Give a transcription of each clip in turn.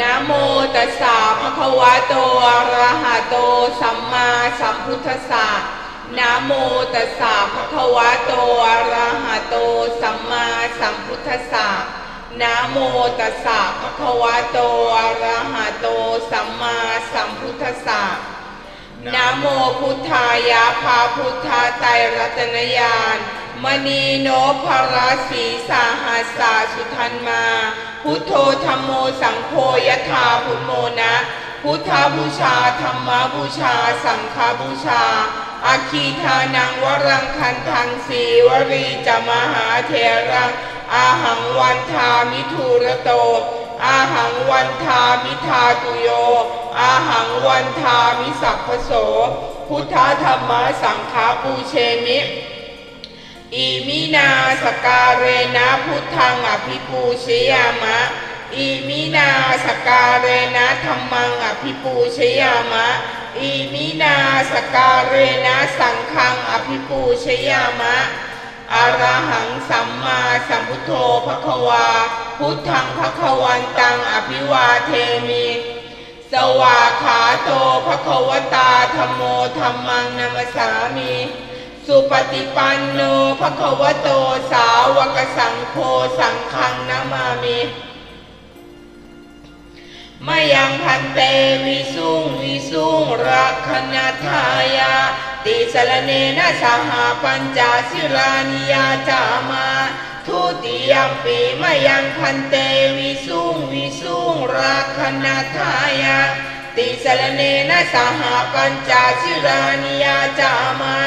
นะโมตัสสะภะคะวะโตอะระหะโต สัมมาสัมพุทธัสสะนะโมตัสสะภะคะวะโตอะระหะโต สัมมาสัมพุทธัสสะนะโมตัสสะภะคะวะโตอะระหะโต สัมมาสัมพุทธัสสะนะโมพุทธายะภาพุทธาไตรรัตนญาณ มณีโนภราสีสาหัสาสุทันมา พุทโธธรรมโมสังโฆยถาพุทโมนะ พุทธบูชาธรรมบูชา สังฆบูชา อาคีทานังวรังคันทังสีวรีจะมหาเถรัง อาหังวันทามิทูระโต อาหังวันทามิทาตุโย อาหังวันทามิสัพพโส พุทธธรรมสังฆปูเชมิ อิมินาสการเรนะพุทธังอภิปูชยามะ อิมินาสการเรนะธรรมังอภิปูชยามะ อิมินาสการเรนะสังฆังอภิปูชยามะอรหังสัมมาสัมพุทโธภควา พุทธังภควันตังอภิวาเทมิ สวาขาโตภควตาธรรมโมธรรมังนัมสสามิ สุปฏิปันโนภควโตสาวกสังโฆสังฆังนามามิมายังพันเตวิสุงวิสุงรักขณทายาติสรเนนะสหปัญจสิรานิยาจามาทุติยมปีมายังพันเตวิสุงวิสุงรักขณทายาติสรเนนะสหปัญจสิรานิยาจามา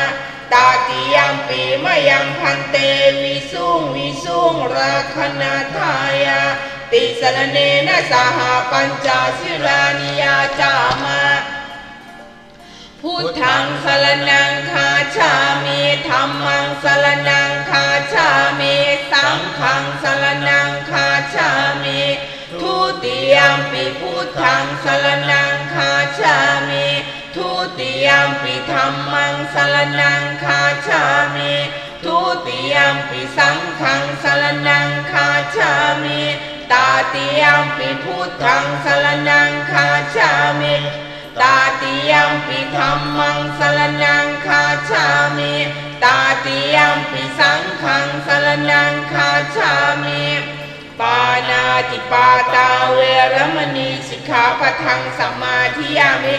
ตาติยัมปีมยังพันเตวิสุงวิสุงรักขณทายาติสรเนนะสหปัญจสิรานิยาจามาพุทธังสรนังคาชามิธรรมังสรนังคาชามิสังฆังสรนังคาชามิทุติยัมปิพุทธังสรนังคาชามิ ทุติยมปิธรรมังสรนังคาชามิทุติยมปิสังฆังสรนังคาชามิตาติยมปิพุทธังสรนังคาชามิตาติยมปิธรรมังสรนังคาชามิตาติยมปิสังฆังสรนังคาชามิปานาติปาตาเวรมณีสิกขาปะทังสัมมาทิยามิ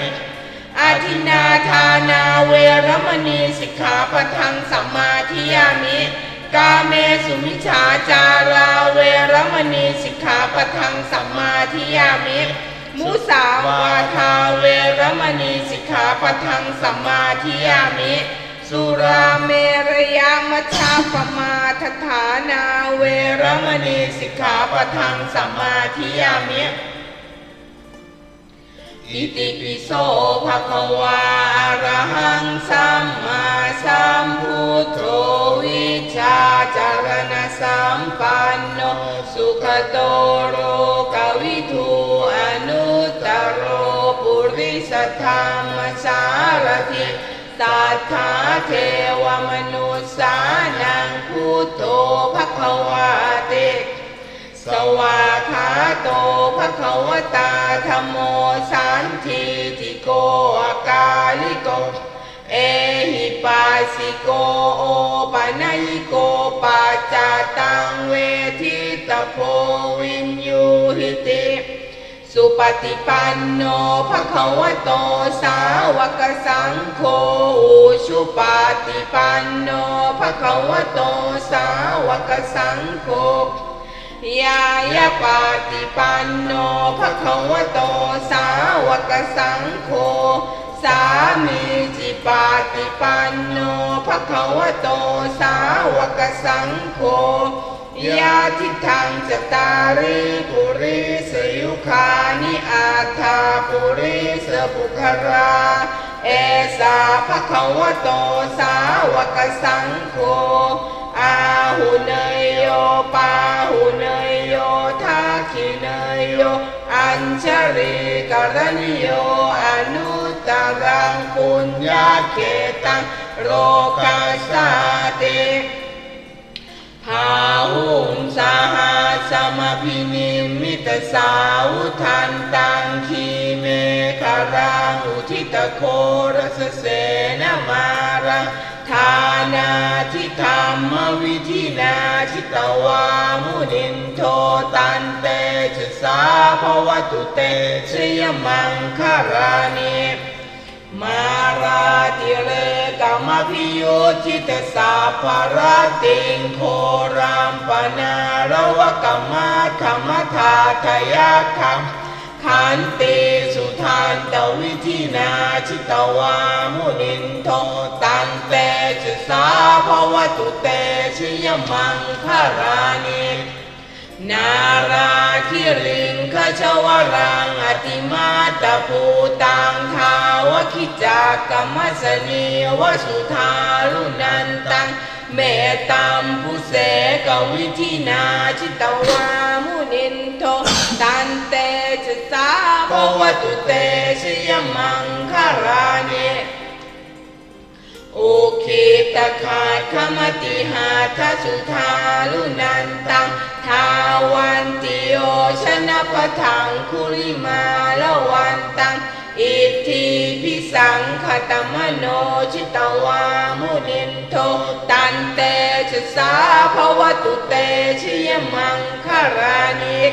อาทินนาทานาเวรมณีสิกขาปทังสัมมาทิยามิ กาเมสุมิชาจาราเวรมณีสิกขาปทังสัมมาทิยามิ มุสาวาทาเวรมณีสิกขาปทังสัมมาทิยามิ สุราเมรยามชาปมาทฐานาเวรมณีสิกขาปทังสัมมาทิยามิ อิติปิโสภะคะวาอะระหังสัมมาสัมพุทโธวิชาจารณะสัมปันโนสุขโตโรกวิทูอนุตตโรปุริสธรรมสารถิสัทธาเทวมนุสานังพุทโธภะคะวาติ สวาขาโตภะคะวตาธรรมโมสันทิติโกอาการิโก เอหิปัสสิโกโอปะนายโกปัจจตังเวทิตโพวินยูหิติ สุปฏิปันโนภะคะวะโตสาวกสังโฆอุชุปฏิปันโนภะคะวะโตสาวกสังโฆ ยายาปาติปันโนภะคะวะโตสาวกสังโฆสามีจิปาติปันโนภะคะวะโตสาวกสังโฆยาทิทังจตาริปุริสยุคานิอาทาปุริสบุครา เอสาภะคะวะโตสาวกสังโฆ อาหุเนยโยปาหุเนยโยทักขิเนยโยอัญชริกรณิโยอนุตตรังปุญญาเขตังโรกาสาติภาหุงสาหาสมพินิมิตสาวุทันตังคีเมคารังอุทิตโครสเสนมารัง ทานาทิธรรมวิธินาชิตวามุนินโทตันเตชะสาภวตุเตชยมังคารานิมาราติเรกามพิโยชิตสาภารติงโครามปนารวกรรมาธรรมทาทยาคัมขันติสุทานตวิธินาชิตวามุนินโทตันเต สาภวตุเตชิยมังคารานินาราคิริงขชวรังอติมาตะภูตังทาวคิจากรรมสนีวสุธารุนันตังเมตตามผู้เสกวิธินาชิตวามุนินโทตันเตชะสาภวตุเตชิยมังคารานิ อุคิตขาดขมติหาทสุธาลุนันตัง ทาวันติโอชนะปะทังคุริมาละวันตัง อิทธิพิสังขตมโนชิตวามุนินโท ตันเตชะสาภวตุเตชยมังคารานิก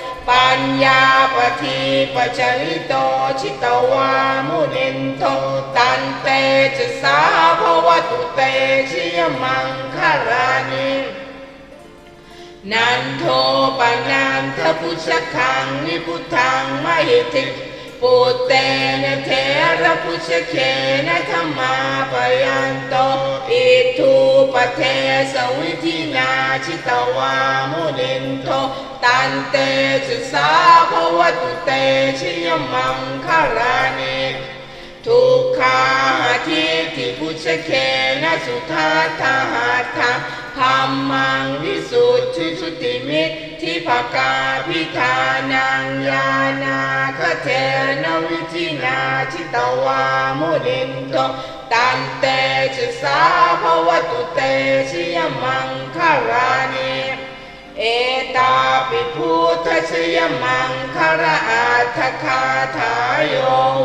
สันเตนโสมวิธินาชิตวามุนินโทตันเตชะสาภวตุเตชยมังคารานิสัจจังวิหายมติสัจจกวาเกตุงวาทาพิโรปิตมนังอติอันทภูตักปัญญาปทีปจริโตชิตวามุนินโตตันเตจะสาภวตุเตชิยมังคารานินันโทปนันทพุชคังนิพุทังมหิติ ปุตเตนะเทระพุชเคนะธรรมาปยันโตอิทูปเทสวิธินาชิตวามุนินโทตันเตสุสาภวตุเตชิยมังคารานิทุกขาทิทิพุชเคนะสุทาทาหาทา ธรรมังวิสุทธิสุติมิตรทิภกาพิธานังญาณาคเทนวิธินาชิตวามุนินโตตันเตชะสาภวตุเตชิยมังคารานิเอตาปิพุทธชยมังคาราอาทคาทายโย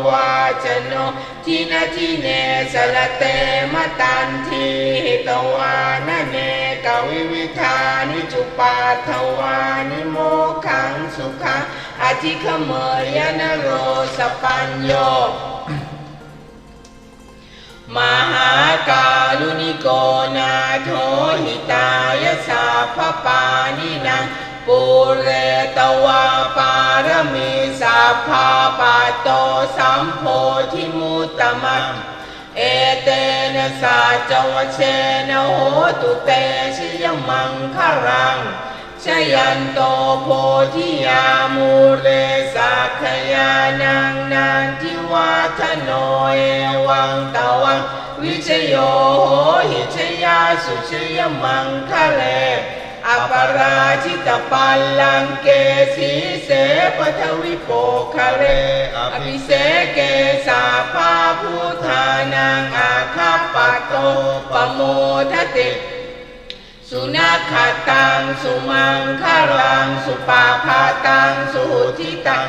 วาจโนทินาทิเนสละเตมตันทีตวานเน วิวิธานิจุปาทวานิโมขังสุขังอธิขเมยนโรสปัญโยมหากาลุนิโกนาโทหิตายสัพปานินังปุเรตวาปารมีสัพาปาโตสัมโพธิมุตตมังเอเตนะสาจวเชนะโห ตุเตชิยมังคารังชยันโตโพธิยามูเรสักขยานังนานทิวาทโนเอวังตวังวิชโยโหหิชยาสุชยมังคะเล อปราชิตปัลลังเกสีเสปทวิโปคะเลอภิเสเกสาภาพุทธานังอาคาปะโตปโมทติสุนัขตังสุมังคารังสุปาพาตังสุหุทิตัง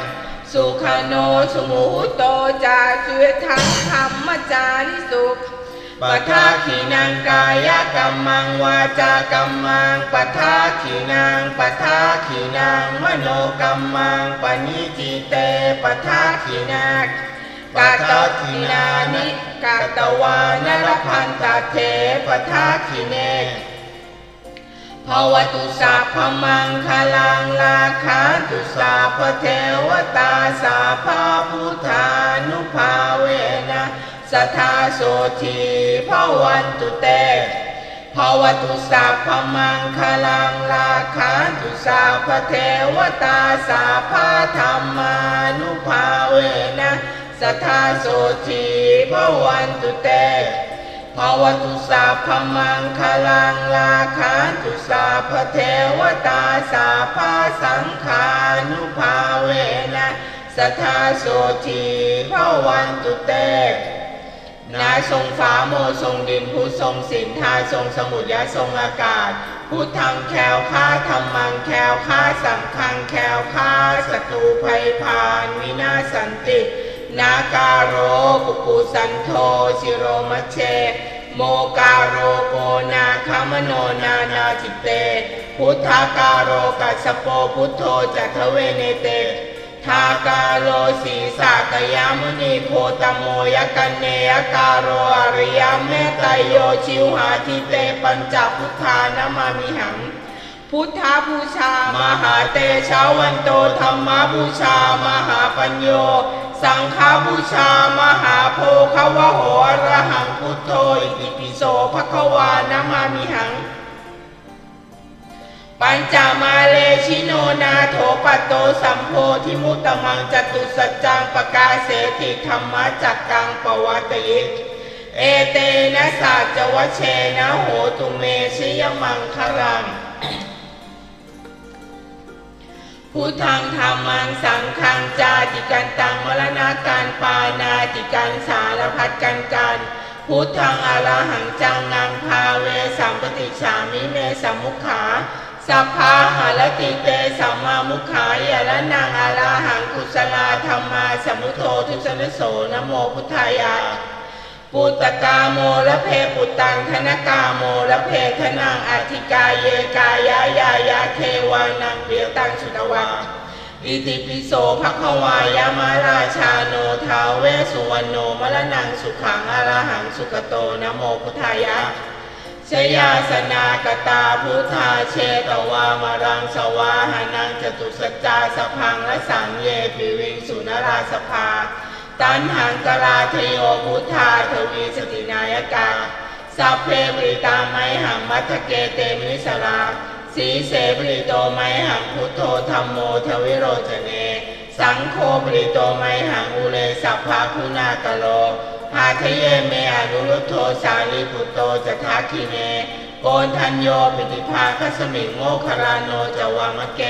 สุขโนสุมุหุโตจาสุเวทังธรรมจาริสุ ปทาขีนังกายกรรมังวาจากรรมังปทาขีนังปทาขีนังมโนกรรมังปณิจิเตปทาขีนังกาตขีนานิกาตวานรพันตเทปทาขีเนภวตุสัพพมังคลังลาคันตุสัพเทวตาสัพพพุทธานุภาเวนะ สัทธาโสทีภวันตุเตภวตุสัพพมังคลังลาคันตุสัพเทวตาสัพพธรรมานุภาเวนะสัทธาโสทีภวันตุเตภวตุสัพพมังคลังลาคันตุสัพเทวตาสัพพสังฆานุภาเวนะสัทธาโสทีภวันตุเต นาทรงฟ้าโมทรงดินผู้ทรงสินทาทรงสมุทรยะทรงอากาศ พุทธังแคล้วค่าธรรมังแคล้วค่าสังฆังแคล้วค่าศัตรูภัยพานวินาศสันติ นาการโรกุกุสันโทชิโรมะเช โมการโรโกนาคามโนนานาจิเต พุทธาการโรกัสโปพุทโธจัตเวเนเต ทากาโลสีสากยามุนีโคตโมยกันเนยการโรอริยเมตไตโยชิวหาทิเตปัญจพุทธานามามิหัง พุทธาบูชา มหาเตชาวันโตธรรมบูชา มหาปัญโย สังฆบูชา มหาโพคาวะโหอรหังพุทโธอิติปิโสภควานามามิหัง ปัญจมาเลชิโนนาโถปัตโตสัมโพธิมุตตมังจตุสัจจังปกาเสติธรรมจักกังปวัตยิเอเตนะสัจวเชนะโหตุเมชยมังคลัง พุทธังธรรมังสังฆังจาติกันตังมรณาการปานาติกันสารพัดกันกันพุทธังอรหังจังงังพาเวสัมปติฉามิเมสัมมุขา สัพพาหารติเตสัมมามุขายะละนังอรหังกุศลาธรรมาสมุโธทุสนโสนโมพุทธายะปุตตกาโมละเพปุตตังธนกาโมละเพธนังอธิกายเยกายายายาเทวานังเปียตังสุตวังอิติปิโสภควายามาราชาโนทาเวสุวรรณโนมรณังสุขังอรหังสุขโตนโมพุทธายะ ชยาสนากตาพุทธาเชตวามารังสวาหานังจตุสจาสพังและสังเยปิวิงสุนราสภา ตันหังกราทโยพุทธาทวีสตินายกาสัพเพบริตาไมหังมัทเกเตมิสลาสีเสบริโตไมหังพุทโธธรรมโมทวิโรจเน สังโฆบริโตไมหังอุเลสัพพาคุณากโล พาทเยเมอนุรุโทสาลีปุตโตจะทักขิเนโกนทัญโยปิติภาคสมิงโมคารานโนจวามะเก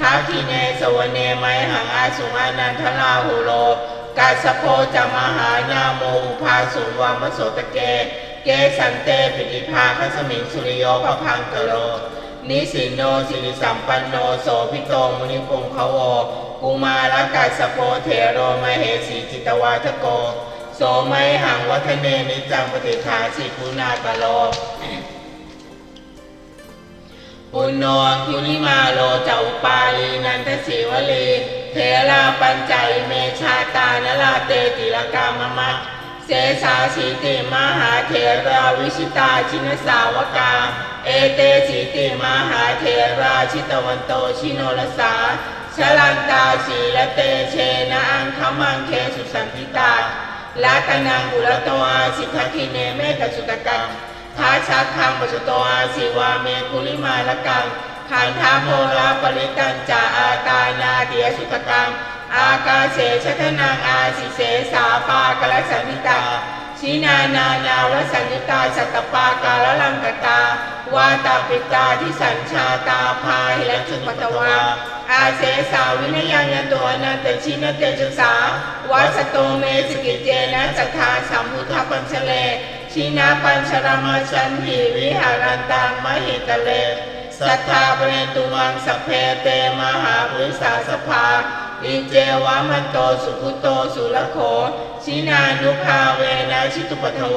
ทักขิเนสวเนไมหังอาสุงอานันทลาหุโลกาสโพจะมหานาโมอุภาสุวามโสตเก เกสันเตปิติภาคสมิงสุริโยพพังกโลนิสินโนสิริสัมปันโนโสภิโตมุนิพงขโวกุมารกัสโพเทโรมเหสีจิตวาทโก โสไมหังวัฒเนนิจังปฏิทาสิกุณากโลปุณโนคุนิมาโลจาอุปาลีนันทศิวลีเทราปัญจยเมชาตานลาเตติลกามมะเสสาสีติมหาเทราวิชิตาชินสาวกา เอเตสีติมหาเทราชิตวันโตชิโนรสาชลันตาสีละเตเชนะอังคมังเคสุสันติตา ลาตนังอุรโตอาสิทธิเนเมตสุตกังท้าชักคังปสุโตอาสิวาเมคุลิมาละกังขันธาโมลาปริตันจาอาตานาเดียสุตกัง อากาเสชทนังอาสิเสสาปากลสันนิตา ชินานานาวสัญญตาสัตปากาลลังกตาวาตาปิตาที่สัญชาตาพาหิและจุปัตวาอาเสสาวินยังยตัวนันตชินเตจุสาวัสโตเมสกิเจนะจัตถาสัมพุทธปัญชเล ชินาปัญชรมาชันหิวิหารันตังมหิตเลสัทธาเปรตุมังสเพเตมหาปุริสาสภา อิเจวะมันโตสุขุโตสุรโขชินานุภาเวนะชิตุปัทโว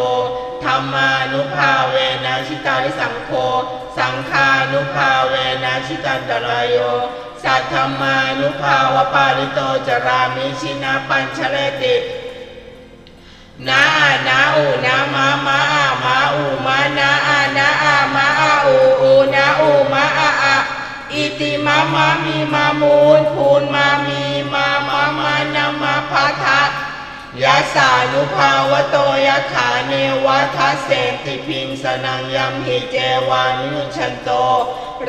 ธรรมานุภาเวนะชิตาริสังโฆสังฆานุภาเวนะชิตันตรายโยสัทธรรมานุภาวปาริโตจรามิชินาปัญชเลตินา อิติมามามีมามูลพูนมามีมามามานามาพาทะยัสานุภาวโตยะขาเนวัทัสเสติพิงสนังยัมหิเจวานุชันโต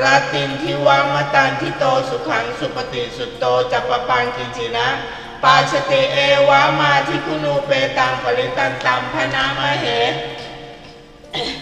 รัตินทิวามตันทิโตสุขังสุปฏิสุตโตจัปปปังกิจินะปาชติเอวามาทิคุนูเปตังปริตันตัมพนามเหกาลนียมาทกุสเลนยันตังสานตังปะทางอภิสเมะสาโกอุชูจะสูชูจะสุวโจจาสามุทวนติมานีสานตุสโกจะสุภโรจะอาปกิจโจจะสาละหุ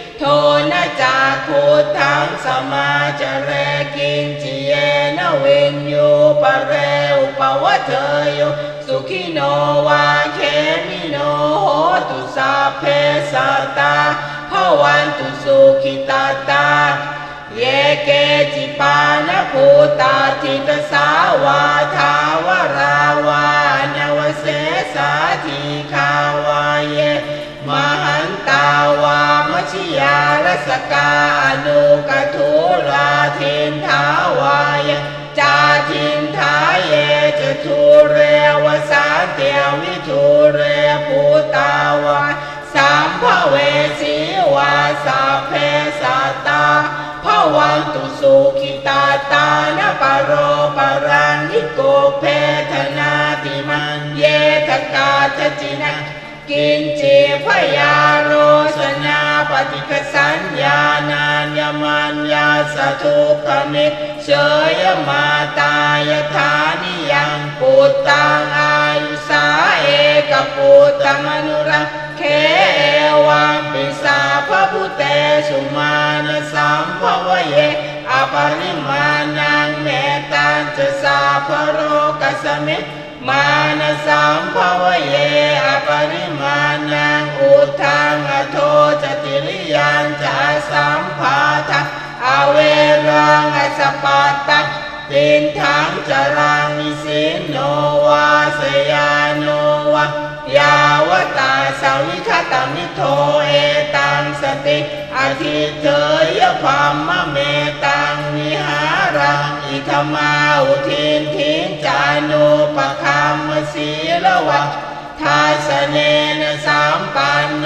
โทนะจาคูทังสมาจเรกินจิเยนะเวนโยปะเรอุปวะเทโยสุขิโนวาเคมิโนโหตุสาเพสัตตาวันตุสุขิตาตาเยเกจิปานะภูตาทิตสาวาทาวราวานวเสสาธิคา ชิยารสกาอนุกทุลาทินทาวายจาทินทาเยจทุเรวสาเตียวิทุเรภูตาวาสามภเวสีวาสาเพสัตตาภวันตุสุขิตาตานปโรปรังนิโกเพทนาติมันเยทกาทจินะ กินจีพยาโรสนาปฏิคสัญญานานยมันยาสทุกมิตเชยมาตายฐานิยังปุตตังอายุสาเอกปุตตมนุรังเควังปิสาพระพุเตสุมาณสัมภวเยอปริมาณังเมตันจะสาพโรกัสมิ มานะสัมภาวะเยอปริมาณังอุทังอโทจติริยันจะสัมภาทะอเวรังอสปัตตะตินทังจรังนิสินโนวาสยานโนวะยาวตาสวิคตามิโทเอตังสติอาทิเทยพัมมะเมตังวิหารัง อิธมาอุทินทินจานุปคัมมสีละวะทาสเนนสามปันโน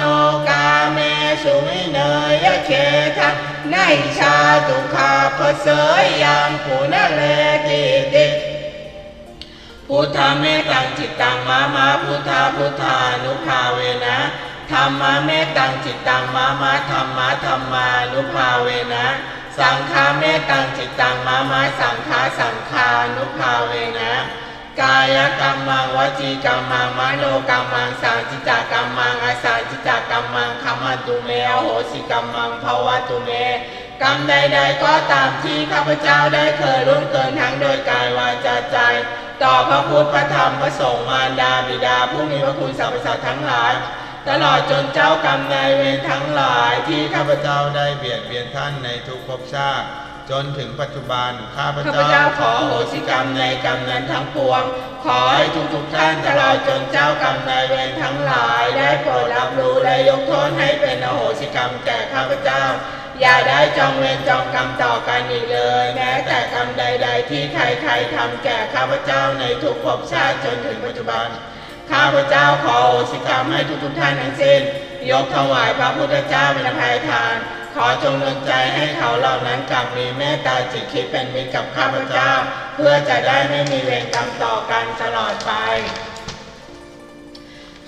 กาเมสุวิเนยเคทะในชาตุคาพเสยยังปุณเลกิติพุทธเมตังจิตตังมามาพุทธาพุทธานุภาเวนะธรรมเมตังจิตตังมามาธรรมะธรรมานุภาเวนะ สังฆาเมตังจิตตังมามาสังฆาสังฆานุภาเวนะ กายกรรมังวจีกรรมังมโนกรรมังสารจิจกรรมังอาสารจิจกรรมังขมันตุเมอโหสิกรรมังภวตุเมกรรมใดๆก็ตามที่ข้าพเจ้าได้เคยล่วงเกินทั้งโดยกายวาจาใจ ต่อพระพุทธพระธรรมพระสงฆ์มารดาบิดาผู้มีพระคุณสรรพสัตว์ทั้งหลาย ตลอดจนเจ้ากรรมนายเวรทั้งหลายที่ข้าพเจ้าได้เบียดเบียนท่านในทุกภพชาติจนถึงปัจจุบันข้าพข้าพเจ้าเจ้าขอโหสิกรรมในกรรมนั้นทั้งปวง ขอให้ทุกๆท่านตลอดจนเจ้ากรรมนายเวรทั้งหลาย ได้โปรดรับรู้และยกโทษให้เป็นอโหสิกรรมแก่ข้าพเจ้า อย่าได้จองเวรจองกรรมต่อกันอีกเลย แม้แต่กรรมใด ๆ ที่ใครๆทำแก่ข้าพเจ้าในทุกภพชาติจนถึงปัจจุบัน ข้าพเจ้าขอโอสิกรรมให้ทุกๆท่านทั้งสิ้น ยกถวายพระพุทธเจ้าเป็นภัยทาน ขอจงดลใจให้เขาเหล่านั้นกลับมีเมตตาจิตคิดเป็นมิตรกับข้าพเจ้า เพื่อจะได้ไม่มีเวรกรรมต่อกันตลอดไป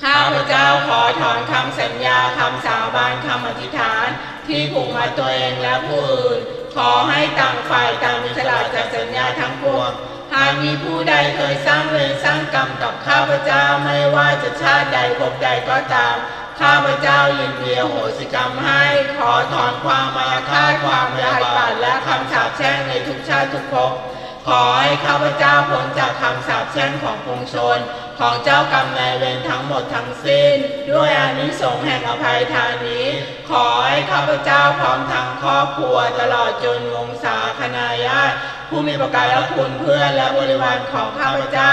ข้าพเจ้าขอถอนคำสัญญาคำสาบานคำอธิษฐาน ที่ผูกมาตัวเองและผู้อื่น ขอให้ต่างฝ่ายต่างมีสละจากสัญญาทั้งปวง หากมีผู้ใดเคยสร้างเวรสร้างกรรมกับข้าพเจ้าไม่ว่าจะชาติใดภพใดก็ตาม ข้าพเจ้ายินดีอโหสิกรรมให้ ขอถอนความมาฆาตความพยาบาทและคำสาปแช่งในทุกชาติทุกภพขอให้ข้าพเจ้าพ้นจากคำสาปแช่งของปวงชน ของเจ้ากรรมนายเวรทั้งหมดทั้งสิ้น ด้วยอานิสงส์แห่งอภัยทานนี้ ขอให้ข้าพเจ้าพร้อมทั้งครอบครัวตลอดจนวงศาคณาญาติผู้มีประการและคุณเพื่อนและบริวารของข้าพเจ้า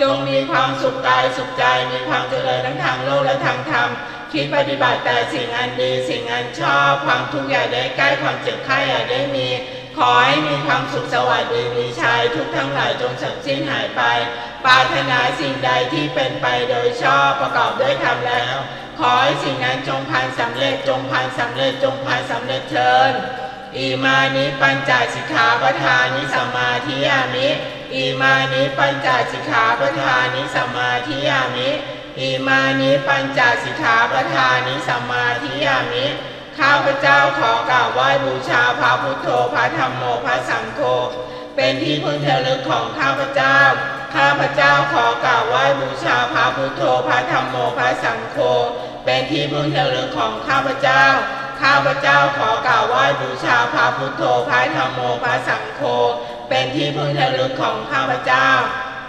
จงมีความสุขกายสุขใจมีความเจริญทั้งทางโลกและทางธรรมคิดปฏิบัติแต่สิ่งอันดีสิ่งอันชอบความทุกข์อย่าได้ใกล้ความเจ็บไข้อย่าได้มีขอให้มีความสุขสวัสดีมีชัยทุกทั้งหลายจงสับสิ้นหายไป ปรารถนาสิ่งใดที่เป็นไปโดยชอบประกอบด้วยธรรมแล้ว ขอให้สิ่งนั้นจงพันสำเร็จจงพันสำเร็จจงพันสำเร็จเชิญอีมานิปัญจสิกขาปทานิสมมาธิยามิอีมานิปัญจสิกขาปทานิสมมาธิยามิอีมานิปัญจสิกขาปทานิสมมาธิยามิข้าพเจ้าขอกราบไหว้บูชาพระพุทโธพระธรรมโมพระสังโฆเป็นที่พึ่งเทลึกของข้าพเจ้า ข้าพเจ้าขอกราบไหว้บูชาพระพุทโธพระธรรมโมพระสังโฆเป็นที่พึ่งเทลึกของข้าพเจ้า ข้าพเจ้าขอกราบไหว้บูชาพระพุทโธพระธรรมโมพระสังโฆเป็นที่พึ่งเทลึกของข้าพเจ้า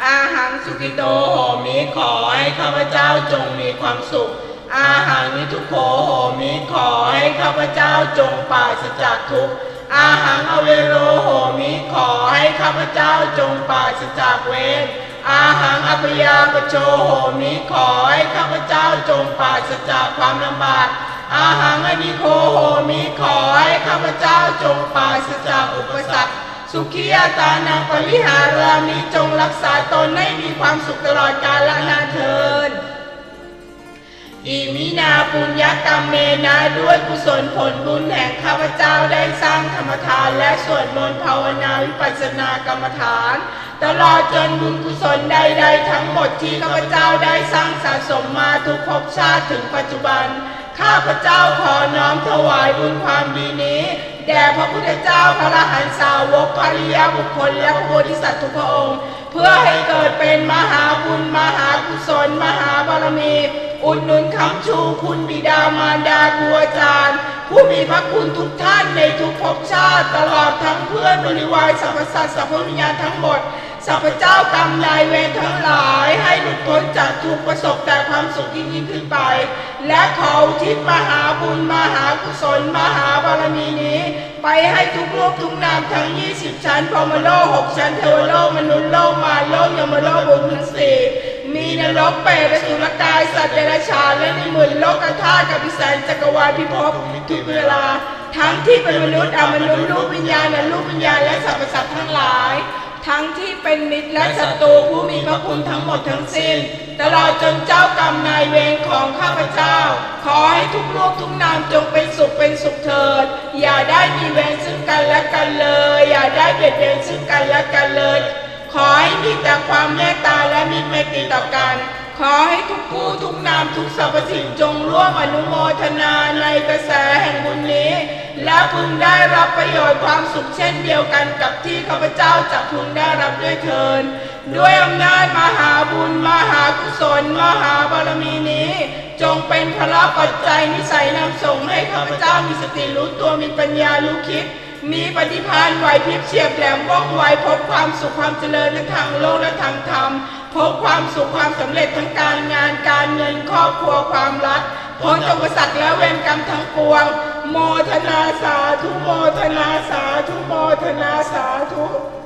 อาหังสุกิโตโหมิขอให้ข้าพเจ้าจงมีความสุข อาหังนิทุโขโหมิขอให้ข้าพเจ้าจงปราศจากทุกข์ อาหังอเวโรโหมิขอให้ข้าพเจ้าจงปราศจากเวรอาหังอภยาปโชโหมิขอให้ข้าพเจ้าจงปราศจากความลำบากอาหังอนิโคโหมิขอให้ข้าพเจ้าจงปราศจากอุปสรรคสุขียตานังปริหารามิจงรักษาตนให้มีความสุขตลอดกาลนานเทิน อิมินาปุญญกรรมเมนะด้วยกุศลผลบุญแห่งข้าพเจ้าได้สร้างธรรมทานและสวดมนต์ภาวนาวิปัสสนากรรมฐาน ตลอดจนบุญกุศลใดๆทั้งหมดที่ข้าพเจ้าได้สร้างสะสมมาทุกภพชาติถึงปัจจุบัน ข้าพเจ้าขอน้อมถวายบุญความดีนี้ แด่พระพุทธเจ้าพระอรหันตสาวกภริยบุคคลและพระโพธิสัตว์ทุกพระองค์ เพื่อให้เกิดเป็นมหาบุญมหากุศล มหาบารมี อุดหนุนคำชูคุณบิดามารดาครูอาจารย์ ผู้มีพระคุณทุกท่านในทุกภพชาติ ตลอดทั้งเพื่อนบริวารสรรพสัตว์สรรพวิญญาณทั้งหมดสัพเจ้ากรรมนายเวรทั้งหลาย พ้นจากทุกประสบแต่ความสุขยิ่งยิ่งขึ้นไป และขอทิศมหาบุญมหากุศลมหาบารมีนี้ ไปให้ทุกรูปทุกนามทั้ง 20 ชั้นพรมโลกหกชั้นเทวโลกมนุษย์โลกมารโลกยมโลกบุญทั้งสี่มีนรกเปรตสุรกายสัตว์เดรัจฉานและในหมื่นโลกธาตุกับพิสัยจักรวาลพิภพทุกเวลา ทั้งที่เป็นมนุษย์อมนุษย์ลูกวิญญาณและลูกวิญญาณและสรรพสัตว์ทั้งหลาย ทั้งที่เป็นมิตรและศัตรูผู้มีพระคุณทั้งหมดทั้งสิ้น ตลอดจนเจ้ากรรมนายเวรของข้าพเจ้า ขอให้ทุกรูปทุกนามจงเป็นสุขเป็นสุขเถิด อย่าได้มีเวรซึ่งกันและกันเลย อย่าได้เบียดเบียนซึ่งกันและกันเลย ขอให้มีแต่ความเมตตาและมิตรไมตรีต่อกัน ขอให้ทุกผู้ทุกนามทุกสรรพสิ่งจงร่วมอนุโมทนาในกระแสแห่งบุญนี้ และพึงได้รับประโยชน์ความสุขเช่นเดียวกันกับที่ข้าพเจ้าจะพึงได้รับด้วยเทินด้วยอำนาจมหาบุญมหากุศลมหาบารมีนี้ จงเป็นพละปัจจัยนิสัยนำส่งให้ข้าพเจ้ามีสติรู้ตัวมีปัญญารู้คิดมีปฏิภาณไหวพริบเฉียบแหลมว่องไวพบความสุขความเจริญทั้งทางโลกและทางธรรม พบความสุขความสำเร็จทั้งการงานการเงินครอบครัวความรักพ้นจากอุปสรรคและเวรกรรมทั้งปวง โมทนาสาธุโมทนาสาธุโมทนาสาธุ